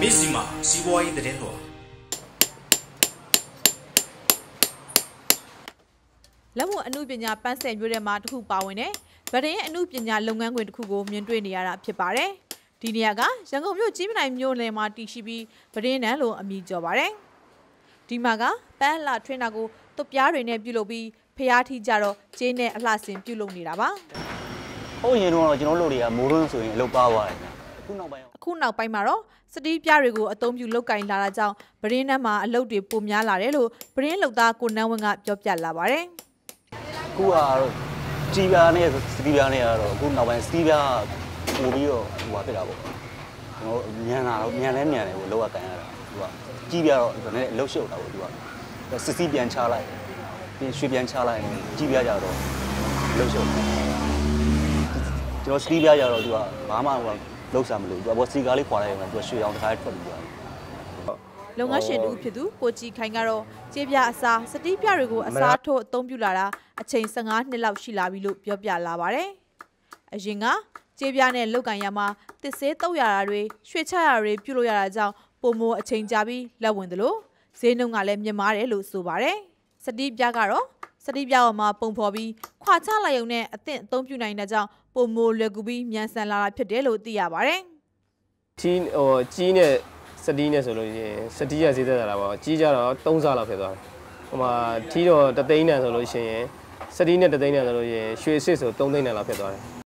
မစ်စီမာစီးပွားရေးသတင်းတော်လက်မှုအမှုပညာပန်းဆယ်မျိုးထဲမှာတစ်ခုပါဝင်တယ်။ဗဒင်းအမှုပညာလုပ်ငန်းခွင်တစ်ခုကိုမြင်တွေ့နေရတာဖြစ်ပါတယ်။ဒီနေရာကရန်ကုန်မြို့ကြီးမနိုင်မြို့နယ်မှာတည်ရှိပြီးဗဒင်းနန်းလို့အမည်ကျော်ပါတယ်။ဒီမှာကပန်းလာထွင်းတာကိုတုတ်ပြားတွေနဲ့ပြုလုပ်ပြီးဖျားထီကြတော့ကျင်းနဲ့အလှဆင်ပြုလုပ်နေတာပါဟုတ်ရင်တော့ကျွန်တော်တို့တွေကမိုးတွင်းဆိုရင်အလုပ်ပါသွားတယ် အခုနောက်ပိုင်း။အခုနောက်ပိုင်းမှာတော့စတီးပြားတွေကိုအသုံးပြုလောက်ကင်လာတာကြောင့်ဗဒင်းနန်းမှာအလုပ်တွေပိုများလာတယ်လို့ဗဒင်းလုပ်သားကိုနန်းဝင်းကပြောပြလာပါတယ်။အခုကတော့ကြီးပြားနဲ့စတီးပြားနဲ့ကတော့အခုနောက်ပိုင်းစတီးပြားပို့ပြီးတော့ဟိုပါဖြစ်တာပေါ့ကျွန်တော်မြန်လာတော့မြန်လဲမြန်တယ်ဟိုလောက်ကကန်ရတာသူကကြီးပြားတော့ဒါနဲ့လှုပ်ရှုပ်တာပေါ့သူကစစ်စီးပြန်ချလိုက်ပြန်ရွှေပြန်ချလိုက်ကြီးပြားကြတော့လှုပ်ရှုပ်တယ်ကျွန်တော်စတီးပြားကြတော့သူကဘာမှဟို လှုပ်စားမလို့သူကဘောစီကားလေးခွာလိုက်ရင်သူကရွှေအောင်တစ်ခါထွက်ပြီးသွားတယ်လုပ်ငန်းရှင်တူဖြစ်သူကိုကြည်ခိုင်ကတော့ကြေးပြအစားစတီးပြတွေကိုအစားထိုးအသုံးပြုလာတာအချိန်15နှစ်လောက်ရှိလာပြီလို့ပြောပြလာပါတယ်။အရင်ကကြေးပြနဲ့လောက်ကန်ရမှာတစ်ဆေးတုပ်ရတာတွေရွှေချရတာတွေပြုလုပ်ရတာကြောင့်ပုံမိုအချိန်ကြာပြီးလက်ဝင်တယ်လို့ဈေးနှုန်းကလည်းမြင့်မားတယ်လို့ဆိုပါတယ်။စတီးပြကတော့ စတီးပြပေါ်မှာပုံဖော်ပြီးခွာချလိုက်ရုံနဲ့အသင့်အသုံးပြုနိုင်တဲ့ကြောင့်ပုံမိုလွယ်ကူပြီးမြန်ဆန်လာတာဖြစ်တယ်လို့သိရပါတယ်။ကြီးဟိုကြီးနဲ့စတီးနဲ့ဆိုလို့ရှိရင်စတီးရဈေးသက်တာပေါ့ကြီးကြတော့3ဆလောက်ဖြစ်သွားတယ်ဟိုမှာထီးတော့တသိန်းနဲ့ဆိုလို့ရှိရင်စတီးနဲ့တသိန်းနဲ့ဆိုလို့ရှိရင်ရွှေစစ်ဆို3သိန်းနဲ့လောက်ဖြစ်သွားတယ်